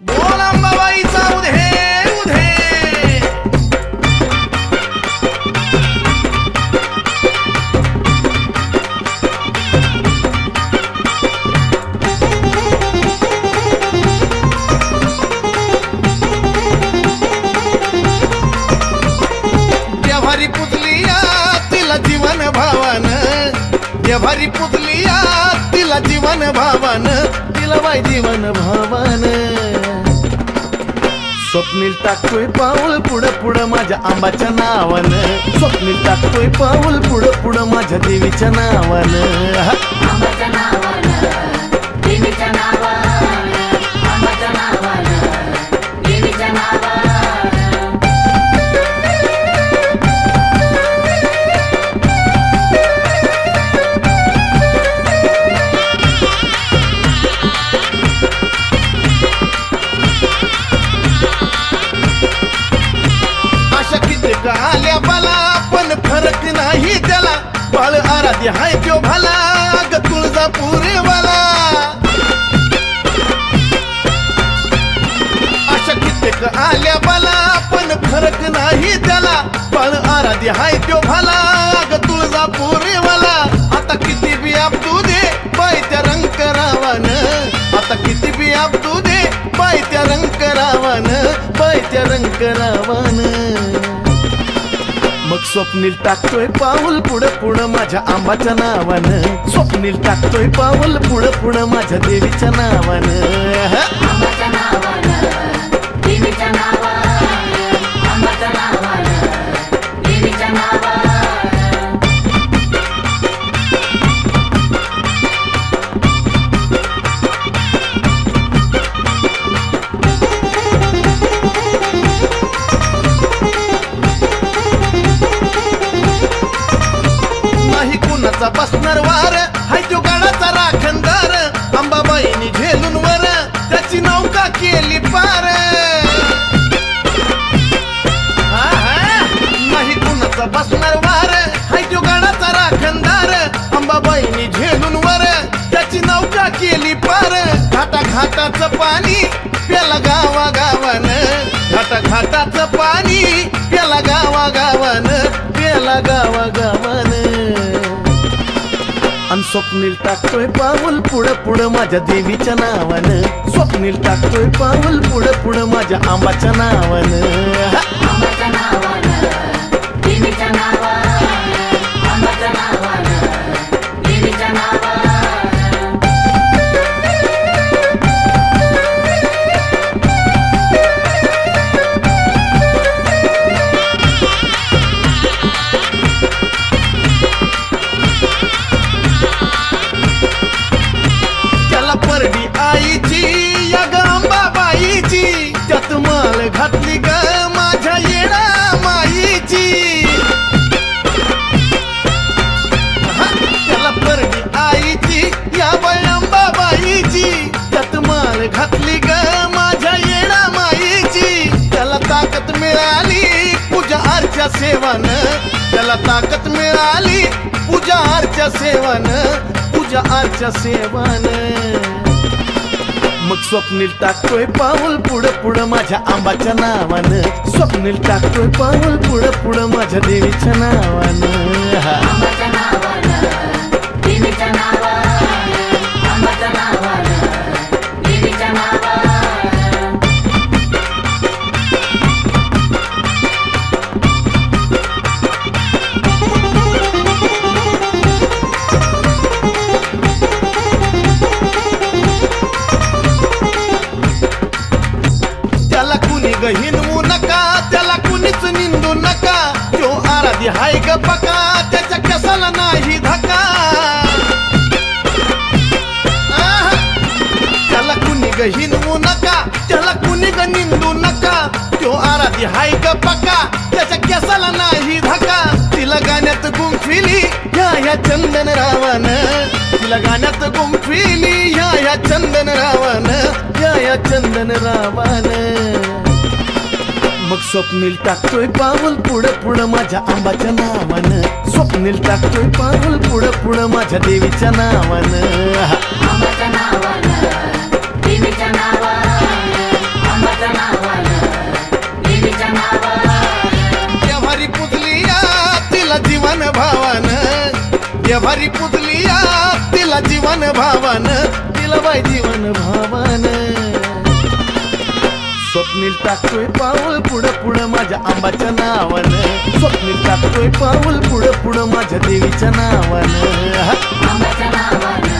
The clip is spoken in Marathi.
बोल अंबाबाईचा उधे उधे. देवारी पुतलिया तिला जीवन भावान. देवारी पुतलिया तिला जीवन भावान. तिला बाई जीवन भावान. स्वप्नील टाकतोय पाऊल पुढं पुढं माझ्या आंबाच्या नावानं. स्वप्नील टाकतोय पाऊल पुढं पुढं माझ्या देवीच्या नावानं. बाळ हाय त्यो भला ग तुळजापूर वाला अशा कित्येक आल्या बाला पण फरक नाही त्याला. पण आराधी हाय त्यो भला ग तुळजापूर वाला आता किती बी तू दे बाय त्या रंग करावान आता किती बी तू दे बाय त्या रंग करावान बाय त्या रंग करावान मग स्वप्नील टाकतोय पाऊल पुढं पुढं माझ्या आंबाच्या नावानं. स्वप्नील टाकतोय पाऊल पुढं पुढं माझ्या देवीच्या नावानं. गाळाचा बसणार वार. हाय तो गाळाचा राखणदार. अंबाबाईनी झेलून वर. त्याची नौका केली पार. नाही कुणाचा बसणार वार. हाय तो गाळाचा राखणदार. अंबाबाईनी झेलून वर. त्याची नौका केली पार. घाटा घाटाचं पाणी प्याला गावा गावान घाटा घाटा आणि स्वप्नील टाकतोय पाऊल पुढं पुढं माझ्या देवीच्या नावानं. स्वप्नील टाकतोय पाऊल पुढं पुढं माझ्या आंबाच्या नावानं. मिळाली. पूजा अर्चा सेवन त्याला ताकद मिळाली. पूजा अर्चा सेवन पूजा अर्चा सेवन. मग स्वप्नील टाकतोय पाऊल पुढं पुढं माझ्या आंबाच्या नावानं. स्वप्नील टाकतोय पाऊल पुढं पुढं माझ्या देवीच्या नावानं. ग हिनवू नका त्याला कुणीच निंदू नका. तो आराधी हाय ग पका त्याच्या केसाला नाही धका त्याला कुणी ग हिनवू नका त्याला कुणी ग निंदू नका. तो आराधी हाय ग पका त्याच्या केसाला नाही धका तिला गाण्यात गुंफिली ह्या ह्या चंदन रावण. तिला गाण्यात गुंफिली ह्या ह्या चंदन रावण. ह्या ह्या चंदन रावण. मग स्वप्नील टाकतोय पाऊल पुढं पुढं माझ्या आंबाच्या नावानं. स्वप्नील टाकतोय पाऊल पुढं पुढं माझ्या देवीच्या नावानं. देवारी पुजली या तिला जीवन भावान. देवारी पुजली या तिला जीवन भावान. तिला जीवन भाव स्वप्नील टाकतोय पाऊल पुढं पुढं माझ्या आंबाच्या नावानं. स्वप्नील टाकतोय पाऊल पुढं पुढं माझ्या देवीच्या नावानं. आंबाच्या नावानं.